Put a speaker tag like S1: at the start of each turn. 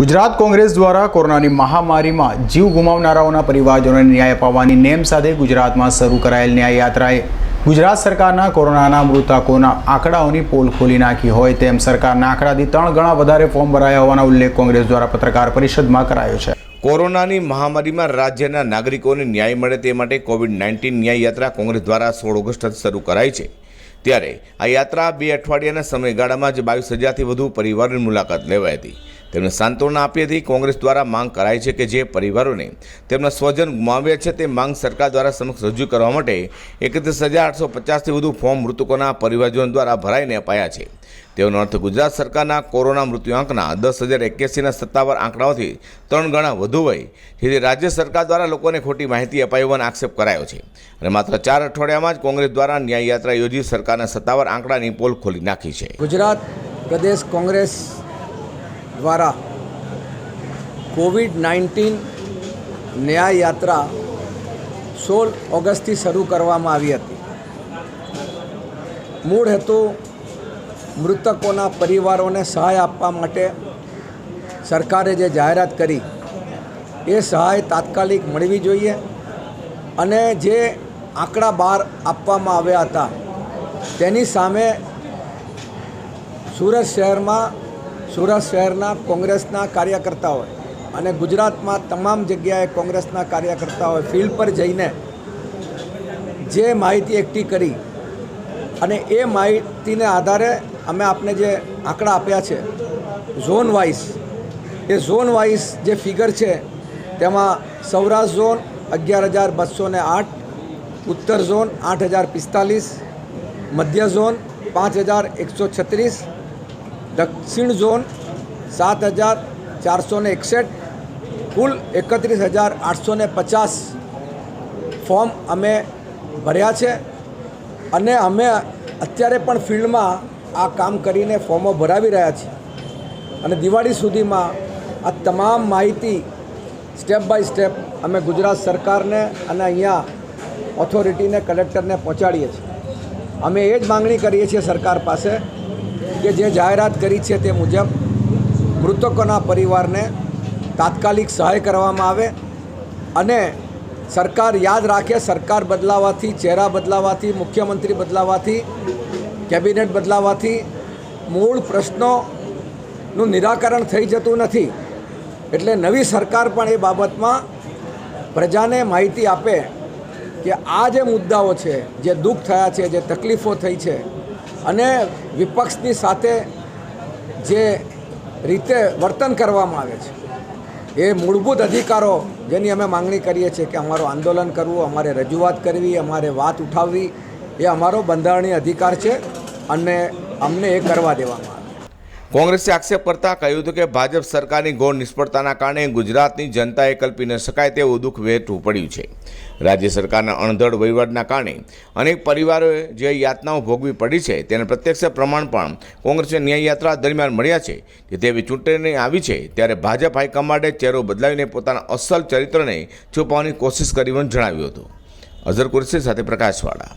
S1: ગુજરાત કોંગ્રેસ દ્વારા કોરોનાની મહામારીમાં જીવ ગુમાવનારાઓના પરિવારજનોને ન્યાય અપાવવાની નેમ સાથે ગુજરાતમાં શરૂ કરાયેલ ન્યાય યાત્રાએ ગુજરાત સરકારના કોરોનાના મૃતકોના આંકડાઓની પોલ ખોલી નાખી હોય તેમ સરકારના આંકડાથી ત્રણ ગણા વધારે ફોર્મ ભરાયા હોવાનો ઉલ્લેખ કોંગ્રેસ દ્વારા પત્રકાર પરિષદમાં કરાયો છે.
S2: કોરોનાની મહામારીમાં રાજ્યના નાગરિકોને ન્યાય મળે તે માટે કોવિડ નાઇન્ટીન ન્યાય યાત્રા કોંગ્રેસ દ્વારા સોળ ઓગસ્ટ શરૂ કરાઈ છે. ત્યારે આ યાત્રા બે અઠવાડિયાના સમયગાળામાં જ બાવીસ હજારથી વધુ પરિવારની મુલાકાત લેવાઈ હતી. તેમને સાંત્વના આપી હતી. કોંગ્રેસ દ્વારા માંગ કરાઈ છે કે જે પરિવારોને તેમના સ્વજન ગુમાવ્યા છે તે માંગ સરકાર દ્વારા સમક્ષ રજૂ કરવા માટે એકત્રીસ હજાર આઠસો પચાસથી વધુ ફોર્મ મૃતકોના પરિવારજનો દ્વારા ભરાઈને અપાયા છે. તેઓનો અર્થ ગુજરાત સરકારના કોરોના મૃત્યુઆંકના દસ હજાર એક્યાસીના સત્તાવાર આંકડાઓથી ત્રણ ગણા વધુ હોય જેથી રાજ્ય સરકાર દ્વારા લોકોને ખોટી માહિતી અપાઈ હોવાનો આક્ષેપ કરાયો છે. અને માત્ર ચાર અઠવાડિયામાં જ કોંગ્રેસ દ્વારા ન્યાય યાત્રા યોજી સરકારના સત્તાવાર આંકડાની પોલ ખોલી નાખી છે.
S3: ગુજરાત પ્રદેશ કોંગ્રેસ દ્વારા કોવિડ નાઇન્ટીન ન્યાય યાત્રા સોળ ઓગસ્ટથી શરૂ કરવામાં આવી હતી. મૂળ હેતુ મૃતકોના પરિવારોને સહાય આપવા માટે સરકારે જે જાહેરાત કરી, એ સહાય તાત્કાલિક મળવી જોઈએ અને જે આંકડા બહાર આપવામાં આવ્યા હતા, તેની સામે સુરત શહેરમાં સુરત શહેરના કોંગ્રેસના કાર્યકર્તાઓએ અને ગુજરાતમાં તમામ જગ્યાએ કોંગ્રેસના કાર્યકર્તાઓએ ફિલ્ડ પર જઈને જે માહિતી એકઠી કરી અને એ માહિતીને આધારે અમે આપને જે આંકડા આપ્યા છે ઝોન વાઇઝ એ ઝોન વાઇઝ જે ફિગર છે, તેમાં સૌરાષ્ટ્ર ઝોન અગિયાર હજાર બસો ને આઠ, ઉત્તર ઝોન આઠ હજાર પિસ્તાલીસ, મધ્ય ઝોન પાંચ હજાર એકસો છત્રીસ દક્ષિણ ઝોન સાત હજાર ચારસો ને એકસઠ, કુલ એકત્રીસ હજાર આઠસો ને પચાસ ફોર્મ અમે ભર્યા છે. અને અમે અત્યારે પણ ફિલ્ડમાં આ કામ કરીને ફોર્મો ભરાવી રહ્યા છીએ. અને દિવાળી સુધીમાં આ તમામ માહિતી સ્ટેપ બાય સ્ટેપ અમે ગુજરાત સરકારને અને અહીંયા ઓથોરિટીને કલેક્ટરને પહોંચાડીએ છીએ. અમે એ જ માગણી કરીએ છીએ સરકાર પાસે કે જે જાહેરાત કરી છે તે મુજબ મૃતકોના પરિવારને તાત્કાલિક સહાય કરવામાં આવે અને સરકાર યાદ રાખે, સરકાર બદલાવાથી, ચહેરા બદલાવાથી, મુખ્યમંત્રી બદલાવાથી, કેબિનેટ બદલાવાથી મૂળ પ્રશ્નોનું નિરાકરણ થઈ જતું નથી. એટલે નવી સરકાર પણ એ બાબતમાં પ્રજાને માહિતી આપે કે આ જે મુદ્દાઓ છે, જે દુઃખ થયા છે, જે તકલીફો થઈ છે અને વિપક્ષની સાથે જે રીતે વર્તન કરવામાં આવે છે, એ મૂળભૂત અધિકારો જેની અમે માંગણી કરીએ છીએ કે અમારું આંદોલન કરવું, અમારે રજૂઆત કરવી, અમારે વાત ઉઠાવવી, એ અમારો બંધારણીય અધિકાર છે અને અમને એ કરવા દેવામાં આવે
S2: કોંગ્રેસે આક્ષેપ કરતા કહ્યું હતું કે ભાજપ સરકારની ઘોર નિષ્ફળતાના કારણે ગુજરાતની જનતાએ કલ્પી ન શકાય તેવું દુઃખ વહેતું પડ્યું છે. રાજ્ય સરકારના અણધડ વહીવટના કારણે અનેક પરિવારોએ જે યાતનાઓ ભોગવી પડી છે તેના પ્રત્યક્ષ પ્રમાણ પણ કોંગ્રેસને ન્યાય યાત્રા દરમિયાન મળ્યા છે. કે તેવી ચૂંટણી આવી છે ત્યારે ભાજપ હાઈકમાન્ડે ચહેરો બદલાવીને પોતાના અસલ ચરિત્રને છુપાવવાની કોશિશ કરી જણાવ્યું હતું. અઝર કુરશી સાથે પ્રકાશવાળા